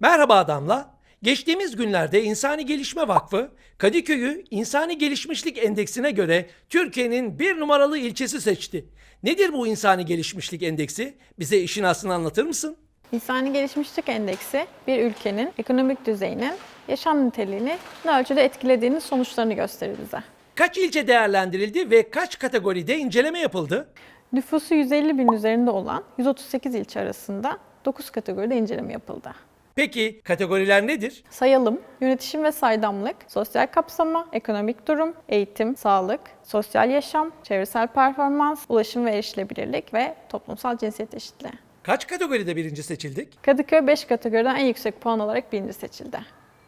Merhaba Damla. Geçtiğimiz günlerde İnsani Gelişme Vakfı, Kadıköy'ü İnsani Gelişmişlik Endeksine göre Türkiye'nin bir numaralı ilçesi seçti. Nedir bu İnsani Gelişmişlik Endeksi? Bize işin aslını anlatır mısın? İnsani Gelişmişlik Endeksi bir ülkenin ekonomik düzeyinin yaşam niteliğini ne ölçüde etkilediğinin sonuçlarını gösterir bize. Kaç ilçe değerlendirildi ve kaç kategoride inceleme yapıldı? Nüfusu 150 bin üzerinde olan 138 ilçe arasında 9 kategoride inceleme yapıldı. Peki kategoriler nedir? Sayalım, yönetişim ve saydamlık, sosyal kapsama, ekonomik durum, eğitim, sağlık, sosyal yaşam, çevresel performans, ulaşım ve erişilebilirlik ve toplumsal cinsiyet eşitliği. Kaç kategoride birinci seçildik? Kadıköy 5 kategoriden en yüksek puan alarak birinci seçildi.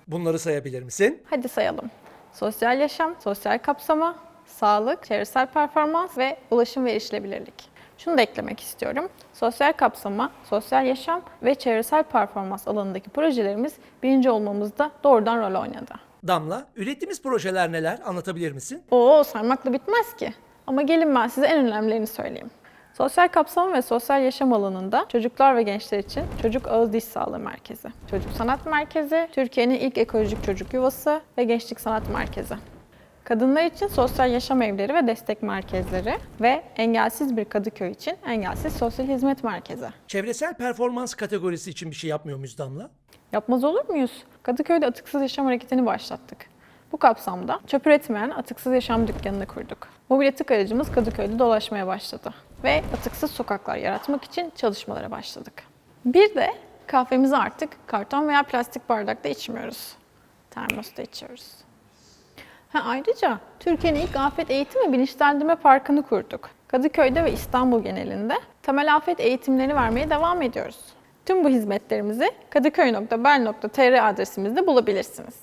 Bunları sayabilir misin? Hadi sayalım. Sosyal yaşam, sosyal kapsama, sağlık, çevresel performans ve ulaşım ve erişilebilirlik. Şunu da eklemek istiyorum. Sosyal kapsama, sosyal yaşam ve çevresel performans alanındaki projelerimiz birinci olmamızda doğrudan rol oynadı. Damla, ürettiğimiz projeler neler? Anlatabilir misin? Oo saymakla bitmez ki. Ama gelin ben size en önemlilerini söyleyeyim. Sosyal kapsam ve sosyal yaşam alanında çocuklar ve gençler için Çocuk Ağız Diş Sağlığı Merkezi, Çocuk Sanat Merkezi, Türkiye'nin ilk ekolojik çocuk yuvası ve Gençlik Sanat Merkezi. Kadınlar için sosyal yaşam evleri ve destek merkezleri ve engelsiz bir Kadıköy için engelsiz sosyal hizmet merkezi. Çevresel performans kategorisi için bir şey yapmıyor muyuz Damla? Yapmaz olur muyuz? Kadıköy'de atıksız yaşam hareketini başlattık. Bu kapsamda çöp üretmeyen atıksız yaşam dükkanını kurduk. Mobil atık aracımız Kadıköy'de dolaşmaya başladı ve atıksız sokaklar yaratmak için çalışmalara başladık. Bir de kahvemizi artık karton veya plastik bardakta içmiyoruz. Termosta içiyoruz. Ha, ayrıca Türkiye'nin ilk afet eğitim ve bilinçlendirme parkını kurduk. Kadıköy'de ve İstanbul genelinde temel afet eğitimleri vermeye devam ediyoruz. Tüm bu hizmetlerimizi kadıköy.bel.tr adresimizde bulabilirsiniz.